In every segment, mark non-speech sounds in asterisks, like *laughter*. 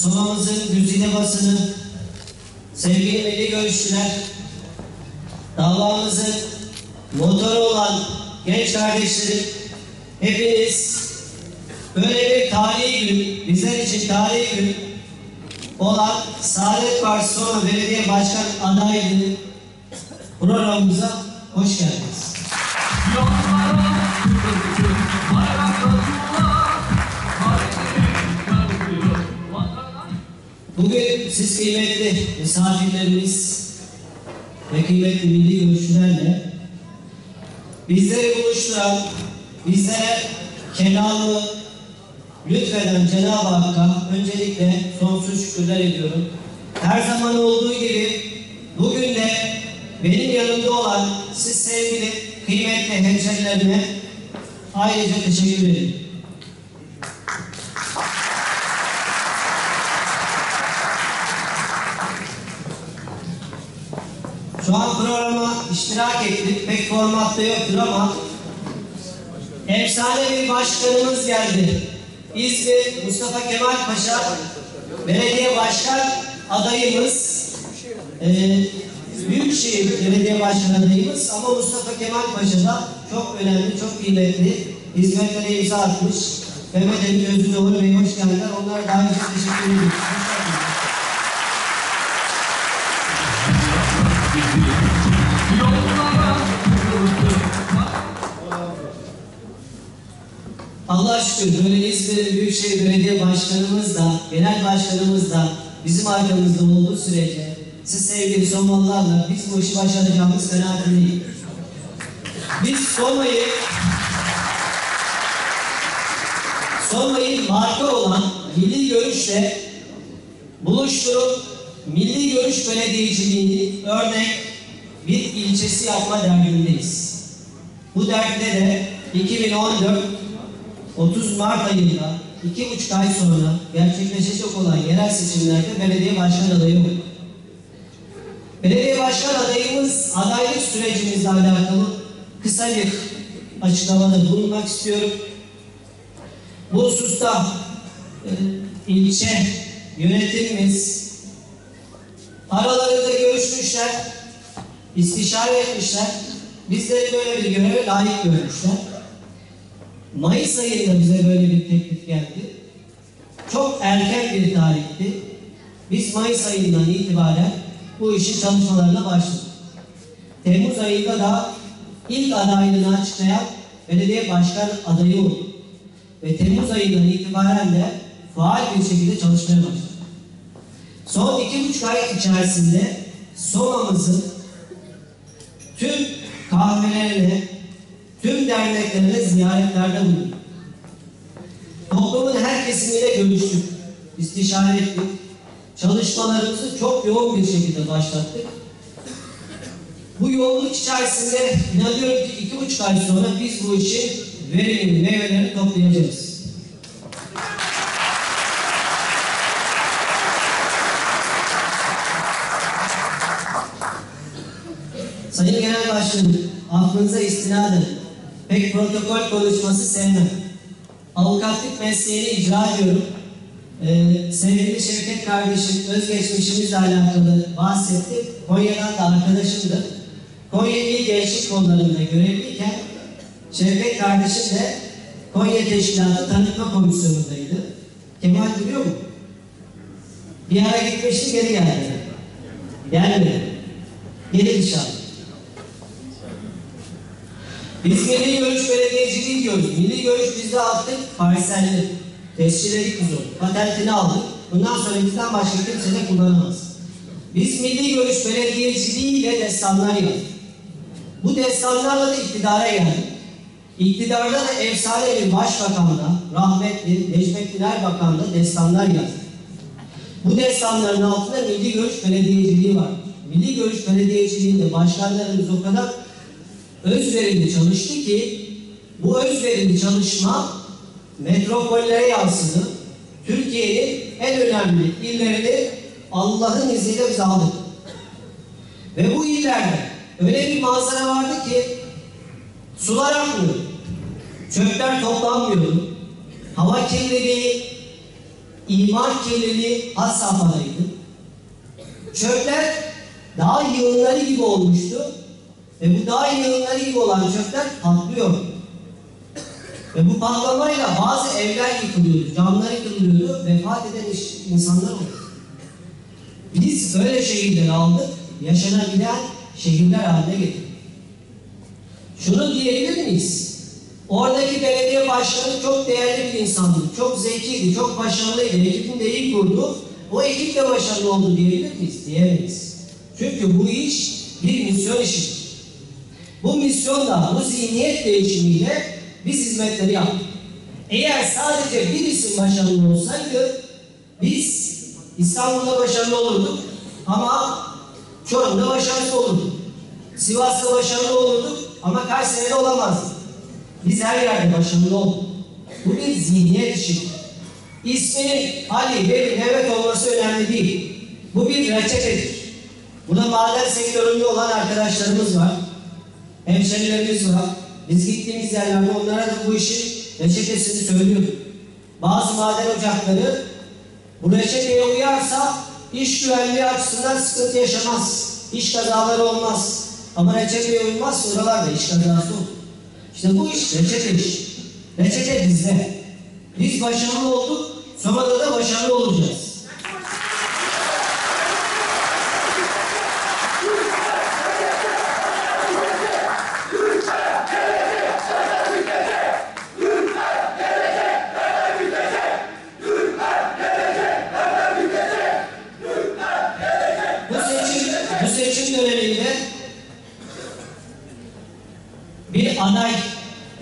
sunumumuzun güzide basını, sevgili milli görüşçüler, davamızın motoru olan genç kardeşlerim, hepiniz böyle bir tarihi gün, bizler için tarihi gün olan Saadet Partisi Soma Belediye Başkan adaylığı programımıza hoş geldiniz. Bugün siz kıymetli misafirlerimiz ve kıymetli milli görüşçülerle bizleri buluşturan, bizlere kelamı lütfeden Cenab-ı Hakk'a öncelikle sonsuz şükürler ediyorum. Her zaman olduğu gibi bugün de benim yanımda olan siz sevgili kıymetli hemşerilerime ayrıca teşekkür ederim. Şu programa iştirak ettik. Pek formatta yoktur ama efsane bir başkanımız geldi. İzmir Mustafa Kemal Paşa belediye başkan adayımız. Ee, Büyükşehir Belediye Başkan adayımız ama Mustafa Kemal Paşa da çok önemli, çok kıymetli hizmetlere imza atmış. Mehmet Emin Özgüroğlu Bey hoş geldiniz. Onlara daha önce teşekkür ediyoruz. Allah şükür böyle İzmir Büyükşehir Belediye Başkanımız da, Genel Başkanımız da bizim arkamızda olduğu sürece siz sevgili Somalılarla biz bu işi başaracağımız kanaatindeyiz. Biz Soma'yı Soma'yı marka olan milli görüşle buluşturup milli görüş belediyeciliğini örnek bir ilçesi yapma derdindeyiz. Bu dertte de 2014 30 Mart ayında iki buçuk ay sonra gerçekleşecek olan yerel seçimlerde belediye başkan adayı oldu. Belediye başkan adayımız adaylık sürecimizle alakalı kısa bir açıklamada bulunmak istiyorum. Bu hususta e, ilçe yönetimimiz aralarında görüşmüşler, istişare etmişler. Bizleri böyle bir göreve layık görmüşler. Mayıs ayında bize böyle bir teklif geldi. Çok erken bir tarihti. Biz Mayıs ayından itibaren bu işin çalışmalarına başladık. Temmuz ayında da ilk adaylığını açıklayan belediye başkan adayı oldu. Ve Temmuz ayından itibaren de faal bir şekilde çalışmaya başladık. Son iki buçuk ay içerisinde Soma'mızın tüm kahvelerine, tüm derneklerine ziyaretlerde bulunduk. Toplumun her kesimiyle görüştük, istişare ettik. Çalışmalarımızı çok yoğun bir şekilde başlattık. Bu yoğunluk içerisinde inanıyorum ki iki buçuk ay sonra biz bu işin verimini, meyvelerini toplayacağız. Sayın Genel Başkanım, aklınıza istinaden pek protokol konuşması sevmem. Avukatlık mesleğini icra ediyorum. Ee, sevgili Şevket kardeşim özgeçmişimizle alakalı bahsetti. Konya'dan da arkadaşımdı. Konya İl Gençlik Kolları'nda görevliyken Şevket kardeşim de Konya Teşkilatı Tanıtma Komisyonu'ndaydı. Kemal biliyor mu? Bir ara gitmişti geri geldi. Gelmedi. Gelir inşallah. Biz milli görüş belediyeciliği diyoruz. Milli görüş bizde artık parselli. Tescilleri kuzu. Patentini aldık. Bundan sonra bizden başka kimse de kullanamaz. Biz milli görüş belediyeciliğiyle destanlar yazdık. Bu destanlarla da iktidara geldik. İktidarda da efsane bir başbakanla, rahmetli Necmettin Erbakan'la destanlar yazdık. Bu destanların altında milli görüş belediyeciliği var. Milli görüş belediyeciliğinde başkanlarımız o kadar özverili çalıştı ki bu özverili çalışma metropollere yansıdı. Türkiye'nin en önemli illerini Allah'ın izniyle biz aldık. Ve bu illerde öyle bir manzara vardı ki sular akmıyor. Çöpler toplanmıyordu. Hava kirliliği, imar kirliliği has safhadaydı. Çöpler dağ yığınları gibi olmuştu. Ve bu dağ yığınları gibi olan çöpler patlıyor. Ve bu patlamayla bazı evler yıkılıyordu, camlar yıkılıyordu, vefat eden insanlar oldu. Biz böyle şehirleri aldık, yaşanabilen şehirler haline getirdik. Şunu diyebilir miyiz? Oradaki belediye başkanı çok değerli bir insandı, çok zekiydi, çok başarılıydı, ekibini de iyi kurdu. O ekip de başarılı oldu diyebilir miyiz? Diyemeyiz. Çünkü bu iş bir misyon işidir. Bu misyonla, bu zihniyet değişimiyle biz hizmetleri yaptık. Eğer sadece bir isim başarılı olsaydı biz İstanbul'da başarılı olurduk ama Çorum'da başarısız olurduk. Sivas'ta başarılı olurduk ama Kayseri'de olamazdık. Biz her yerde başarılı olduk. Bu bir zihniyet işi. İsminin Ali, Veli, Mehmet olması önemli değil. Bu bir reçetedir. Burada maden sektöründe olan arkadaşlarımız var. Hemşerilerimiz var. Biz gittiğimiz yerlerde onlara da bu işin reçetesini söylüyorduk. Bazı maden ocakları bu reçeteye uyarsa iş güvenliği açısından sıkıntı yaşamaz. İş kazaları olmaz. Ama reçeteye uymazsa oralarda iş kazası olur. İşte bu iş reçete iş. Reçete bizde. Biz başarılı olduk, sonra da başarılı olacağız. Bu seçim, bu seçim döneminde bir aday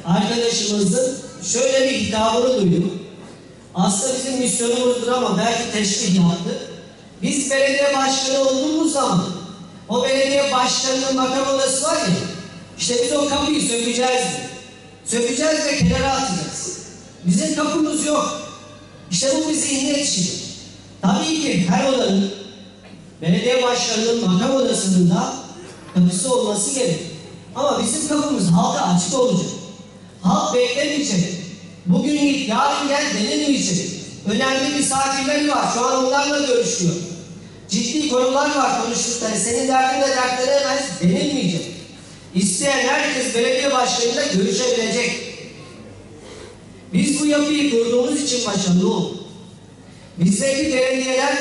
arkadaşımızın şöyle bir hitabını duydum. Aslında bizim misyonumuzdur ama belki teşbih yaptı. Biz belediye başkanı olduğumuz zaman o belediye başkanının makam odası var ya işte biz o kapıyı sökeceğiz. Sökeceğiz ve kenara atacağız. Bizim kapımız yok. İşte bu bir zihniyet işidir. Tabii ki her odanın belediye başkanının makam odasının da kapısı olması gerekir. Ama bizim kapımız halka açık olacak. Halk beklemeyecek. Bugün git, yarın gel denilmeyecek. Önemli misafirleri var. Şu an onlarla görüşüyor. Ciddi konular var konuştukları. Senin derdinle dertlenemez denilmeyecek. İsteyen herkes belediye başkanıyla görüşebilecek. Biz bu yapıyı kurduğumuz için başarılı olduk. Bizdeki belediyeler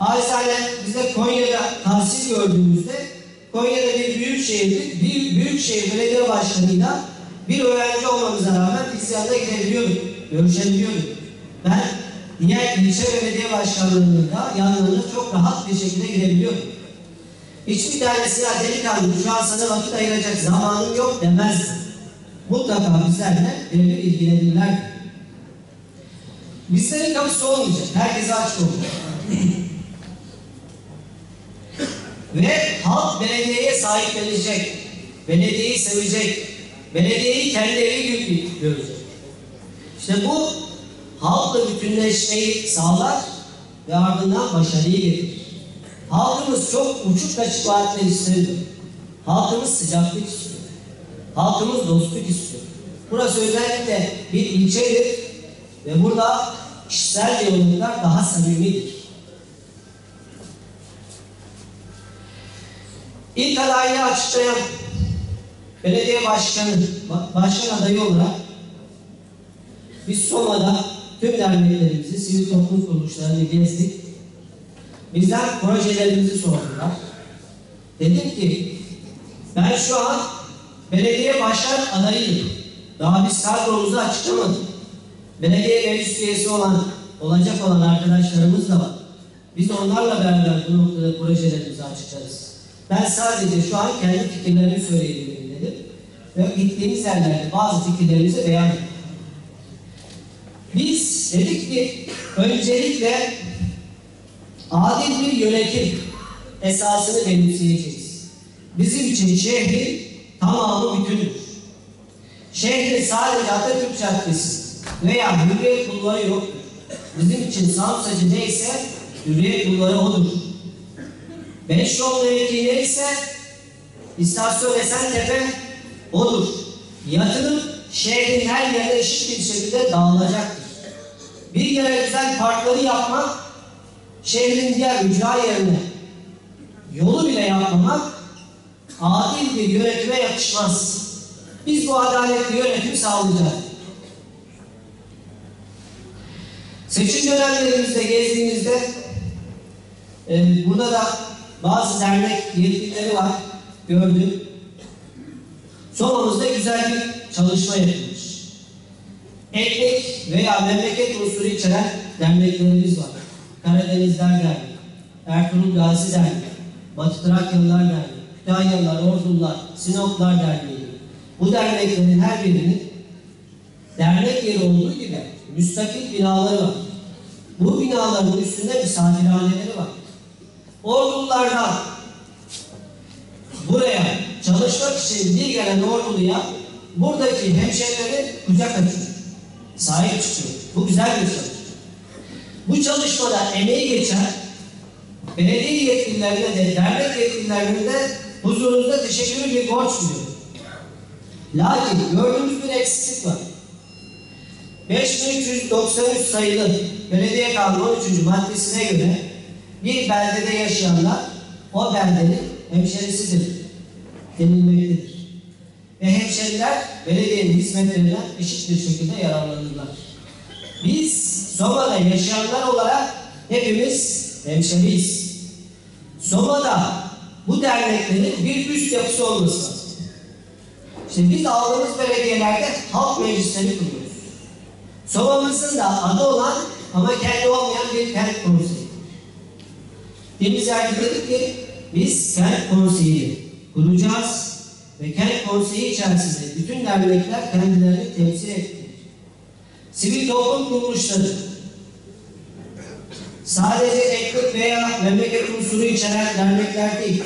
Acizane bize Konya'da tahsil gördüğümüzde Konya'da bir büyük şehirdi. Bir büyük şehir belediye başkanıyla bir öğrenci olmamıza rağmen biz yanına gidebiliyorduk, görüşebiliyorduk. Ben diğer ilçe belediye başkanlarında yanlarına çok rahat bir şekilde gidebiliyordum. Hiçbir tanesi ya delikanlı şu an sana vakit ayıracak zamanım yok demezdi. Mutlaka bizlerle birebir ilgilenirlerdi. Bizlerin kapısı olmayacak. Herkese açık olacak. Ve halk belediyeye sahiplenecek. Belediyeyi sevecek. Belediyeyi kendi evi gibi görecek. İşte bu halkla bütünleşmeyi sağlar ve ardından başarıyı getirir. Halkımız çok uçuk kaçık vaatler istemiyor. Halkımız sıcaklık istiyor. Halkımız dostluk istiyor. Burası özellikle bir ilçedir ve burada kişisel diyaloglar daha samimidir. İlk adaylığı açıklayan belediye başkanı, ba- başkan adayı olarak biz Soma'da tüm derneklerimizi, sivil toplum kuruluşlarını gezdik. Bizden projelerimizi sordular. Dedim ki ben şu an belediye başkan adayıyım. Daha biz kadromuzu açıklamadık. Belediye meclis üyesi olan, olacak olan arkadaşlarımız da var. Biz onlarla beraber bu noktada projelerimizi açıklarız. Ben sadece şu an kendi fikirlerimi söyleyebilirim dedim. Ve gittiğimiz yerlerde bazı fikirlerimizi beyan. Biz dedik ki öncelikle adil bir yönetim esasını benimseyeceğiz. Bizim için şehrin tamamı bütündür. Şehrin sadece Atatürk Caddesi veya Hürriyet Bulvarı yoktur. Bizim için Samsacı neyse Hürriyet Bulvarı odur. Beş yol mevki neyse İstasyon Esentepe olur. Yatırım şehrin her yerine eşit bir şekilde dağılacaktır. Bir yere güzel parkları yapmak, şehrin diğer ücra yerine yolu bile yapmamak adil bir yönetime yakışmaz. Biz bu adaletli yönetimi sağlayacağız. Seçim dönemlerimizde gezdiğimizde e, burada da bazı dernek yetkilileri var, gördüm. Soma'mızda güzel bir çalışma yapılmış. Ekmek veya memleket unsuru içeren derneklerimiz var. Karadenizler Derneği, Ertuğrul Gazi Derneği, Batı Trakyalılar Derneği, Kütahyalılar, Ordular, Sinoplar Derneği. Bu derneklerin her birinin dernek yeri olduğu gibi müstakil binaları var. Bu binaların üstünde misafirhaneleri var. Ordulardan buraya çalışmak için bir gelen orduluya buradaki hemşehrileri kucak açıyor. Sahip çıkıyor. Bu güzel bir çalışma. Bu çalışmada emeği geçen belediye yetkililerine de dernek yetkililerine de huzurunuzda teşekkürü bir borç duyuyorum. Lakin gördüğümüz bir eksiklik var. 5393 sayılı belediye kanunu 13. maddesine göre bir beldede yaşayanlar o beldenin hemşerisidir denilmektedir. Ve hemşeriler belediyenin hizmetlerinden eşit bir şekilde yararlanırlar. Biz Soma'da yaşayanlar olarak hepimiz hemşeriyiz. Soma'da bu derneklerin bir üst yapısı olması lazım. İşte biz aldığımız belediyelerde halk meclisleri kuruyoruz. Soma'mızın da adı olan ama kendi olmayan bir kent konseyi. Deniz dedik ki biz kent konseyi kuracağız ve kent konseyi içerisinde bütün dernekler kendilerini temsil ettirir. Sivil toplum kuruluşları sadece ekmek veya memleket unsuru içeren dernekler değil.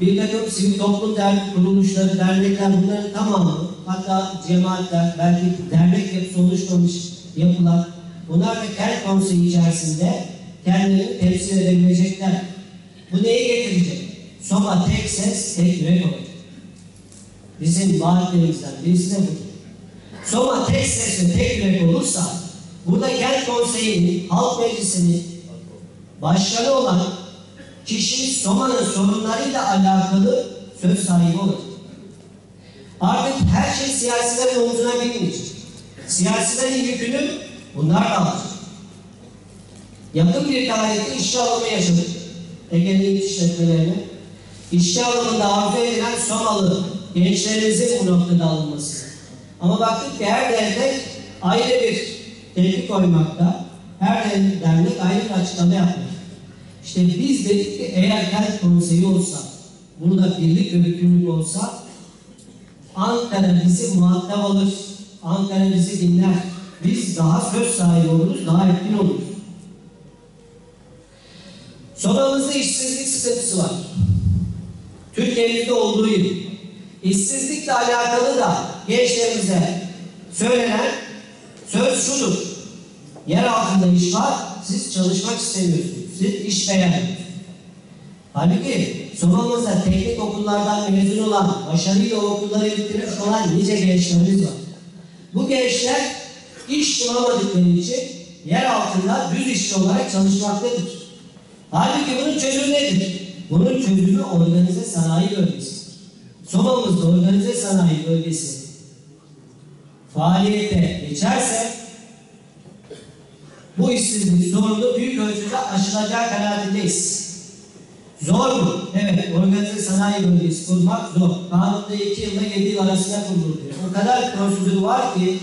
Bir takım sivil toplum dernek kuruluşları, dernekler bunların tamamı hatta cemaatler, belki dernek yapısı oluşmamış yapılar bunlar da kent konseyi içerisinde kendilerini temsil edebilecekler. Bu neyi getirecek? Soma tek ses, tek yürek olacak. Bizim vaatlerimizden birisi de bu. Soma tek ses tek yürek olursa burada kent konseyinin, halk meclisinin başkanı olan kişi Soma'nın sorunlarıyla alakalı söz sahibi olacak. Artık her şey siyasilerin omzuna binmeyecek. Siyasilerin yükünü bunlar da alacak. Yakın bir tarihte işçi alımı yaşadık. Ege'nin işletmelerine. İşçi alımında arzu edilen Somalı gençlerimizin bu noktada alınması. Ama baktık ki her dernek ayrı bir tepki koymakta. Her dernek ayrı bir açıklama yapmakta. İşte biz dedik ki eğer kent konseyi olsa, bunu da birlik ve bütünlük olsa Ankara bizi muhatap alır. Ankara bizi dinler. Biz daha söz sahibi oluruz, daha etkin oluruz. Sonramızda işsizlik sıkıntısı var. Türkiye'mizde olduğu gibi. İşsizlikle alakalı da gençlerimize söylenen söz şudur. Yer altında iş var, siz çalışmak istemiyorsunuz. Siz iş beğenmiyorsunuz. Halbuki Soma'mızda teknik okullardan mezun olan, başarıyla okulları bitirmiş olan nice gençlerimiz var. Bu gençler iş bulamadıkları için yer altında düz işçi olarak çalışmaktadır. Halbuki bunun çözümü nedir? Bunun çözümü organize sanayi bölgesi. Soma'mızda organize sanayi bölgesi faaliyete geçerse bu işsizlik sorunu büyük ölçüde aşılacağı kanaatindeyiz. Zor mu? Evet, organize sanayi bölgesi kurmak zor. Kanunda 2 yılda 7 yıl arasında kuruluyor. O kadar prosedür var ki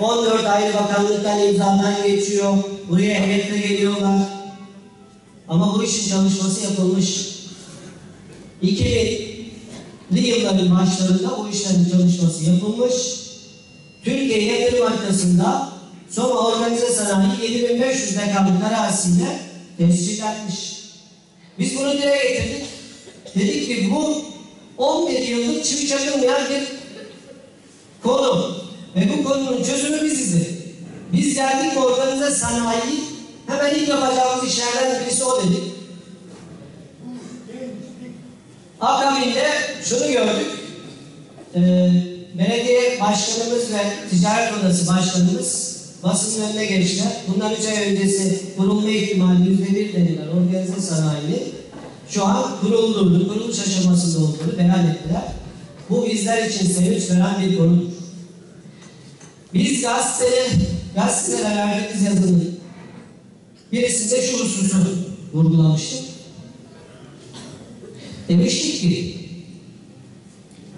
14 ayrı bakanlıktan imzadan geçiyor. Buraya heyetle geliyorlar. Ama bu işin çalışması yapılmış. 2000'li yılların başlarında bu işlerin çalışması yapılmış. Türkiye yatırım haritasında Soma Organize Sanayi 7500 mekanlık arazisiyle tescillenmiş. Biz bunu dile getirdik. Dedik ki bu 11 yıllık çivi çakılmayan bir konu. Ve bu konunun çözümü biziz Biz geldik organize sanayi hemen ilk yapacağımız işlerden birisi o dedik. Akabinde şunu gördük. Ee, belediye başkanımız ve ticaret odası başkanımız basının önüne geçtiler. Bundan üç ay öncesi kurulma ihtimali yüzde bir denilen organize sanayinin şu an kurulduğunu, kuruluş aşamasında olduğunu beyan ettiler. Bu bizler için sevinç veren bir konudur. Biz gazetede, gazetelere verdiğimiz yazının birisinde şu hususu vurgulamıştık. Demiştik ki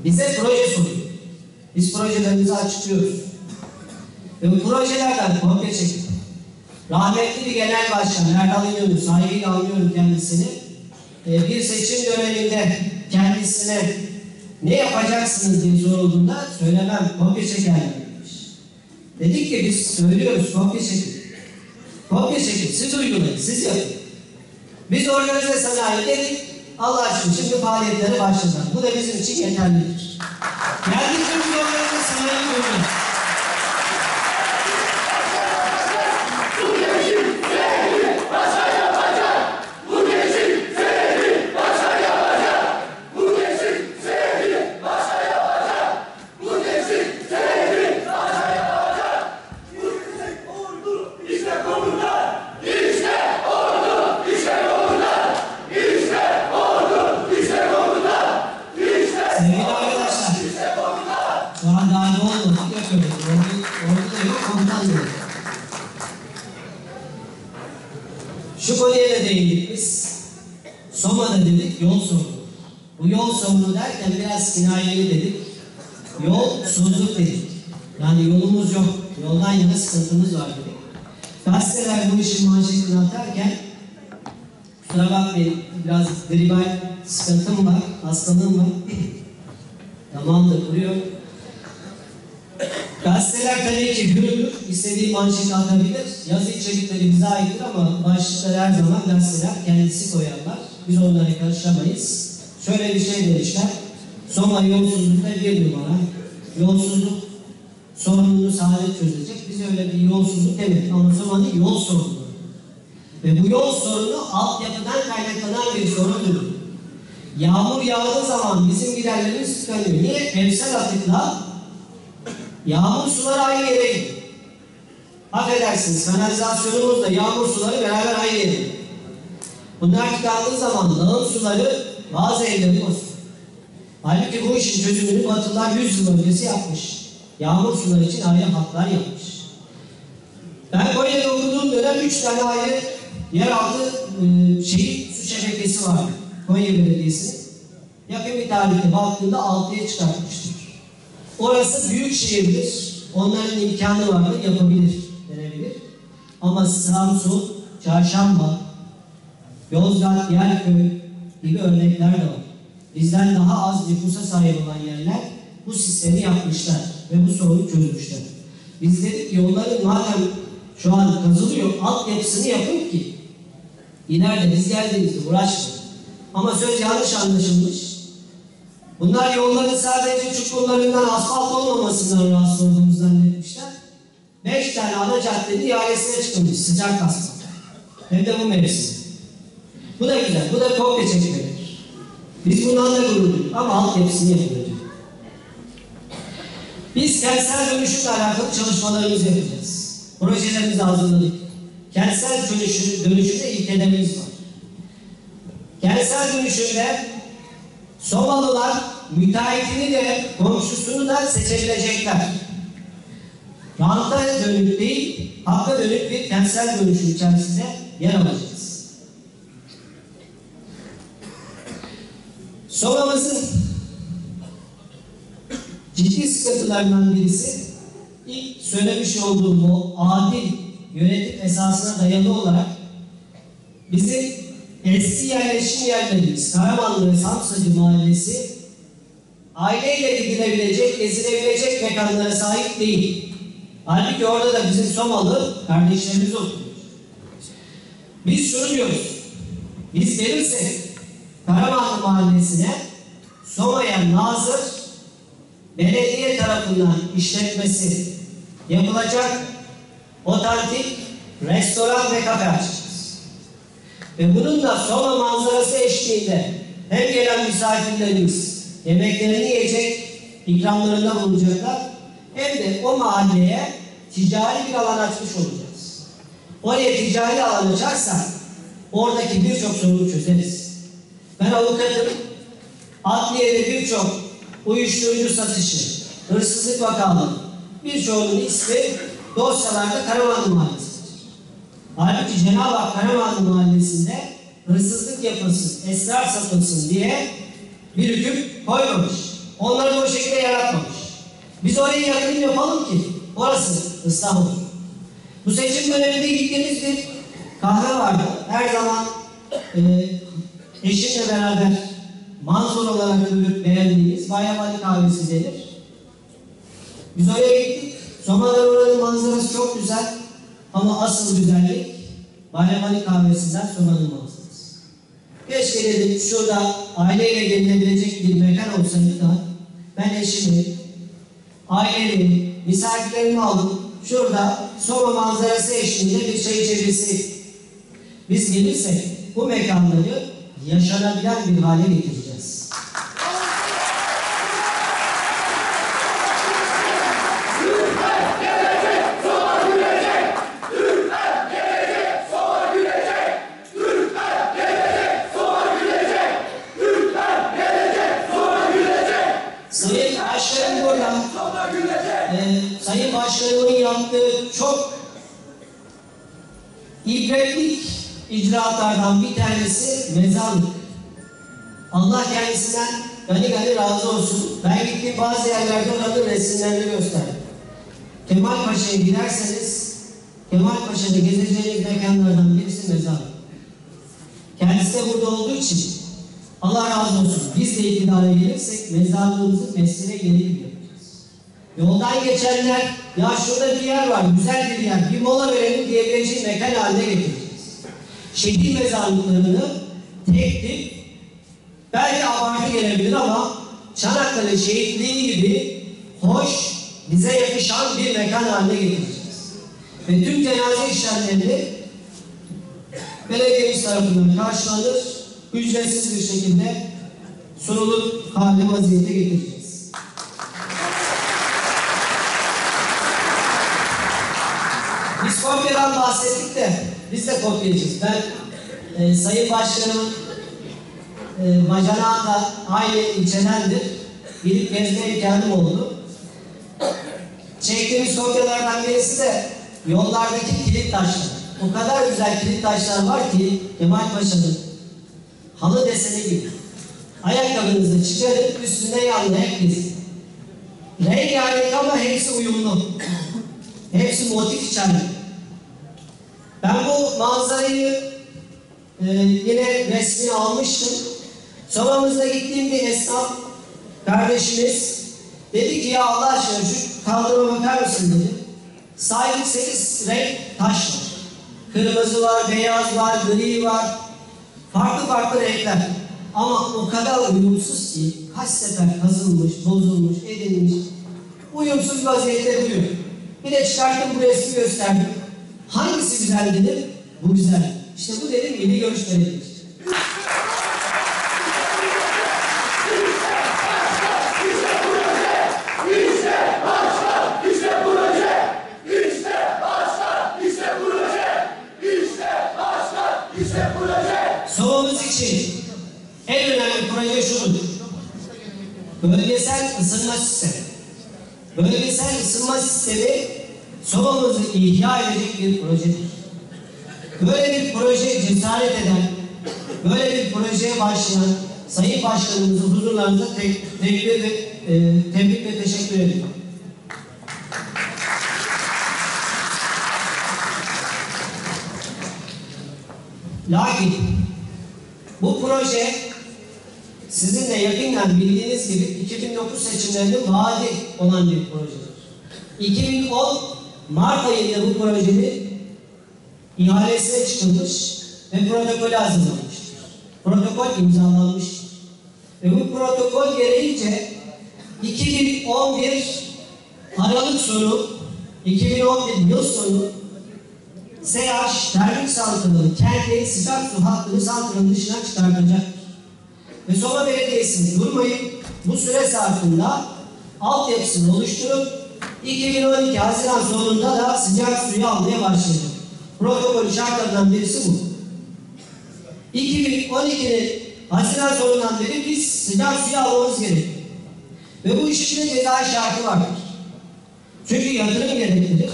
bize proje soruyor. Biz projelerimizi açıklıyoruz. Ve bu projelerden kopya çekip rahmetli bir genel başkan Erdal İnönü saygıyla anlıyorum kendisini e, bir seçim döneminde kendisine ne yapacaksınız diye sorulduğunda söylemem kopya çekerler demiş. Dedik ki biz söylüyoruz kopya çekin. Kopya çekin siz uygulayın siz yapın. Biz organize sanayi dedik Allah aşkına şimdi faaliyetleri başladı. Bu da bizim için yeterlidir. Geldik şimdi organize sanayi kurdu. Sevgili arkadaşlar. Şu an daha ne olmadı? Yok öyle. Ordu, ordu da yok, komutan da yok. Şu konuya da değindik biz. Soma'da dedik yol sorunu. Bu yol sorunu derken biraz kinayeli dedik. Yolsuzluk dedik. Yani yolumuz yok. Yoldan yana sıkıntımız var dedik. Gazeteler bu işin manşetini atarken biraz gribal sıkıntım var, hastalığım var. Tamamdır, kuruyor. Gazeteler tabii ki hürdür, istediği manşeti atabilir. Yazı içerikleri bize aittir ama başlıkları her zaman gazeteler kendisi koyarlar. Biz onlara karışamayız. Şöyle bir şey demişler. Soma yolsuzlukta bir numara. Yolsuzluk sorununu saadet çözecek. Biz öyle bir yolsuzluk demedik ama Soma'nın yol sorunu. Ve bu yol sorunu altyapıdan kaynaklanan bir sorundur. Yağmur yağdığı zaman bizim giderlerimiz tıkanıyor. Niye? Evsel atıkla yağmur suları aynı yere gidiyor. Affedersiniz kanalizasyonumuzda yağmur suları beraber aynı yere gidiyor. Bunlar tıkandığı zaman lağım suları bazı evleri bozuyor. Halbuki bu işin çözümünü Batılılar 100 yıl öncesi yapmış. Yağmur suları için ayrı hatlar yapmış. Ben Konya'da okuduğum dönem üç tane ayrı yeraltı e, şeyi su şebekesi vardı. Konya Belediyesi. Yakın bir tarihte baktığında altıya çıkartmıştır. Orası büyük şehirdir. Onların imkanı vardır, yapabilir, denebilir. Ama Samsun, Çarşamba, Yozgat, Yerköy gibi örnekler de var. Bizden daha az nüfusa sahip olan yerler bu sistemi yapmışlar ve bu sorunu çözmüşler. Biz dedik yolların madem şu an kazılıyor, altyapısını yapın ki ileride biz geldiğimizde uğraşmayın. Ama söz yanlış anlaşılmış. Bunlar yolların sadece çukurlarından asfalt olmamasından rahatsız olduğumuzu zannetmişler. Beş tane ana caddenin ihalesine çıkılmış sıcak asfalt. Hem de bu mevsim. Bu da güzel, bu da kopya çekmedir. Biz bundan da gurur ama altyapısını yapıyoruz. Biz kentsel dönüşümle alakalı çalışmalarımızı yapacağız. Projelerimizi hazırladık. Kentsel dönüşüm, dönüşümde ilkelerimiz var. Kentsel dönüşümde Somalılar müteahhitini de komşusunu da seçebilecekler. Ranta dönük değil, hakka dönük bir kentsel dönüşüm içerisinde yer alacağız. Soma'mızın ciddi sıkıntılarından birisi ilk söylemiş olduğum o adil yönetim esasına dayalı olarak bizim eski yerleşim yerlerimiz Karamanlı ve Samsacı Mahallesi aileyle gidilebilecek, gezilebilecek mekanlara sahip değil. Halbuki orada da bizim Somalı kardeşlerimiz oturuyor. Biz şunu diyoruz. Biz gelirsek Karamanlı Mahallesi'ne Soma'ya nazır belediye tarafından işletmesi yapılacak otantik restoran ve kafe açacağız. Ve bunun da Soma manzarası eşliğinde hem gelen misafirlerimiz yemeklerini yiyecek, ikramlarında bulunacaklar hem de o mahalleye ticari bir alan açmış olacağız. Oraya ticari alan açarsak oradaki birçok sorunu çözeriz. Ben avukatım, adliyede birçok uyuşturucu satışı, hırsızlık vakaları, birçoğunun ismi dosyalarda Karamanlı Mahallesi'dir. Halbuki Cenab-ı Hak Karamanlı Mahallesi'nde hırsızlık yapılsın, esrar satılsın diye bir hüküm koymamış. Onları da o şekilde yaratmamış. Biz orayı yakın yapalım ki orası ıslah olur. Bu seçim döneminde gittiğimiz bir kahve vardı. Her zaman e, eşimle beraber manzur olarak görüp beğendiğimiz Bayram Ali kahvesi denir. Biz oraya gittik. Somalar oranın manzarası çok güzel. Ama asıl güzellik Bayram Ali kahvesinden Soma'nın manzarası. Keşke dedim şurada aileyle gelinebilecek bir mekan olsaydı da ben eşimi, ailemi, misafirlerimi alıp şurada Soma manzarası eşliğinde bir çay içebilseydik. Biz gelirsek bu mekanları yaşanabilen bir hale getireceğiz. Sayın Başkanım burada. Ee, Sayın Başkanımın yaptığı çok ibretlik icraatlardan bir tanesi mezarlık. Allah kendisinden gani gani razı olsun. Ben gittiğim bazı yerlerde oranın resimlerini gösterdim. Kemal Paşa'ya giderseniz Kemal Paşa'da gezeceğiniz mekanlardan birisi mezarlık. Kendisi de burada olduğu için Allah razı olsun. Biz de iktidara gelirsek mezarlığımızı mesleğe geri. Yoldan geçenler ya şurada bir yer var, güzel bir yer, bir mola verelim diyebileceği mekan haline getireceğiz. Şehir mezarlıklarını tek tip belki abartı gelebilir ama Çanakkale şehitliği gibi hoş, bize yakışan bir mekan haline getireceğiz. Ve tüm cenaze işlemlerini belediyemiz tarafından karşılanır, ücretsiz bir şekilde sunulur hale vaziyete getireceğiz. Biz kopyadan bahsettik de biz de kopyacağız. Ben e, Sayın Başkanımın e, bacanağı da aynı ilçedendir. Gidip gezme imkanım oldu. Çektiğimiz kopyalardan birisi de yollardaki kilit taşlar. O kadar güzel kilit taşlar var ki Kemal Paşa'nın halı deseni gibi. Ayakkabınızı çıkarıp üstünde yanlayan biz. Rengarenk ama hepsi uyumlu. Hepsi motif içerli. Ben bu manzarayı e, yine resmini almıştım. Sobamızda gittiğim bir esnaf kardeşimiz dedi ki ya Allah aşkına şu kaldırıma bakar mısın dedi. Sahip 8 renk taş var. Kırmızı var, beyaz var, gri var. Farklı farklı renkler. Ama o kadar uyumsuz ki kaç sefer kazılmış, bozulmuş, edilmiş. Uyumsuz vaziyette duruyor. Bir de çıkarttım bu resmi gösterdim. Hangisi güzel dedim? Bu güzel. İşte bu dedim milli görüş belediyesi. Sobamız için en önemli proje şudur. Bölgesel ısınma sistemi. Bölgesel ısınma sistemi sobamızı ihya edecek bir projedir. Böyle bir proje cesaret eden, böyle bir projeye başlayan Sayın Başkanımızı huzurlarınıza tek, tekbir ve, e, tebrik ve teşekkür ediyorum. Lakin bu proje sizin de yakından bildiğiniz gibi 2009 seçimlerinde vaadi olan bir projedir. 2010 Mart ayında bu projenin ihalesine çıkılmış ve protokolü hazırlanmıştır. Protokol imzalanmıştır. Ve bu protokol gereğince 2011 Aralık sonu 2011 yıl sonu SH termik santralının kendi sıcak su hattını santralın dışına çıkartacaktır. ve Soma Belediyesi'nin durmayıp bu süre zarfında altyapısını oluşturup 2012 Haziran sonunda da sıcak suyu almaya başladı. Protokolün şartlarından birisi bu. 2012'nin Haziran sonundan beri biz sıcak suyu almamız gerekiyor. Ve bu işin de cezai şartı vardır. Çünkü yatırım gerektirir.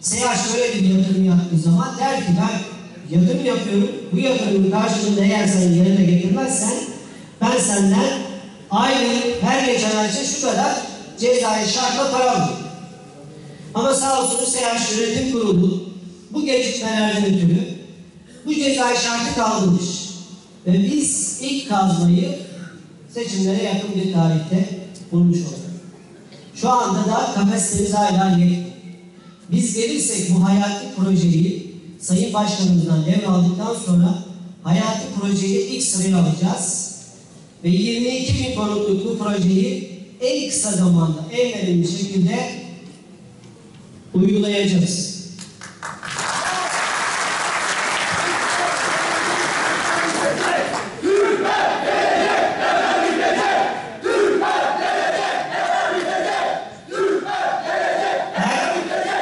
SEYAŞ böyle bir yatırım yaptığı zaman der ki ben yatırım yapıyorum, bu yatırımın karşılığında eğer sen yerine getirmezsen ben senden aylık her geçen ay için şu kadar cezai şartla para alıyorum. Ama sağ olsun SEYAŞ Yönetim Kurulu bu gecikmelerden ötürü bu cezai şartı kaldırmış. Ve biz ilk kazmayı seçimlere yakın bir tarihte bulmuş olduk. Şu anda da kapasitemiz hala yetmiyor. Biz gelirsek bu hayati projeyi Sayın Başkanımızdan devraldıktan sonra hayati projeyi ilk sıraya alacağız. Ve 22 bin konutluk bu projeyi en kısa zamanda en verimli şekilde uygulayacağız.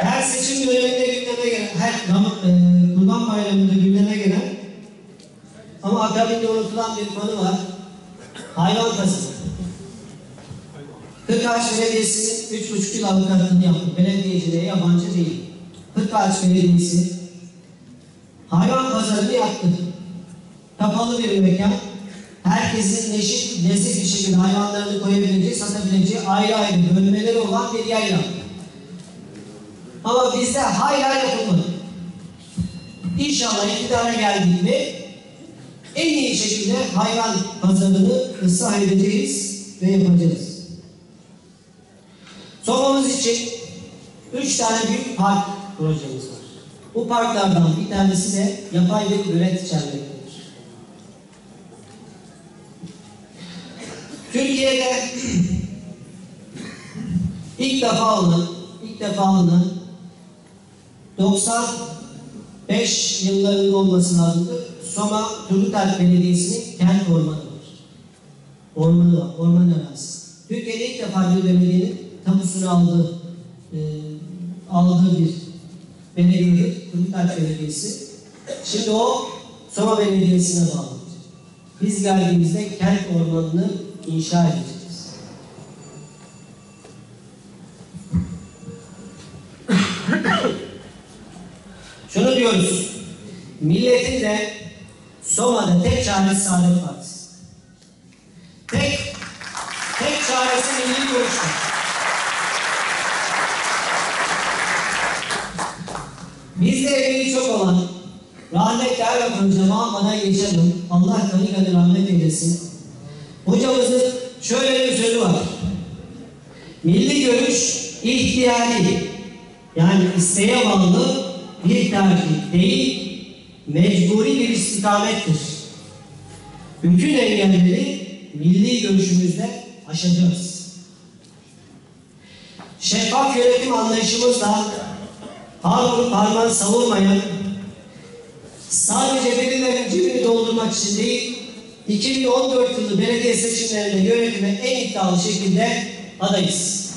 her, seçim döneminde gündeme gelen, her e, Kurban Bayramı'nda gündeme gelen ama akabinde unutulan bir konu var. Hayvan pazarı. Kırkağaç Belediyesi'nin üç buçuk yıl avukatlığını yaptı. Belediyeciliğe yabancı değil. Kırkağaç Belediyesi hayvan pazarını yaptı. Kapalı bir mekan. Herkesin neşit, nezih bir şekilde hayvanlarını koyabileceği, satabileceği ayrı ayrı bölmeleri olan bir yer yaptı. Ama bizde hala yapılmadı. İnşallah iktidara geldiğinde en iyi şekilde hayvan pazarını ıslah edeceğiz ve yapacağız. Somamız için üç tane büyük park projemiz var. Bu parklardan bir tanesi de yapay bir gölet içermektedir. Türkiye'de *clears throat* ilk defa alınan, ilk defa alınan 95 yıllarında olması lazımdı. Soma Turgutay Belediyesi'nin kent ormanı var. Ormanı var, orman arazisi. Türkiye'de ilk defa bir belediyenin tapusunu aldığı, e, aldığı bir belediyedir. Turgutay Belediyesi. Şimdi o Soma Belediyesi'ne bağlı. Biz geldiğimizde kent ormanını inşa edeceğiz. *coughs* Şunu diyoruz. Milletin de Soma'da tek çaresi Saadet Partisi. Tek çaresi milli görüştür. Bizde emeği çok olan Erbakan Hocam almadan yaşadım. Allah kanı kanı rahmet eylesin. Hocamızın şöyle bir sözü var. Milli görüş ihtiyari yani isteğe bağlı bir tercih değil, mecburi bir istikamettir. Bütün engelleri milli görüşümüzde aşacağız. Şeffaf yönetim anlayışımızla harman harman savunmayan, sadece birilerinin cebini doldurmak için değil, 2014 yılı belediye seçimlerinde yönetime en iddialı şekilde adayız.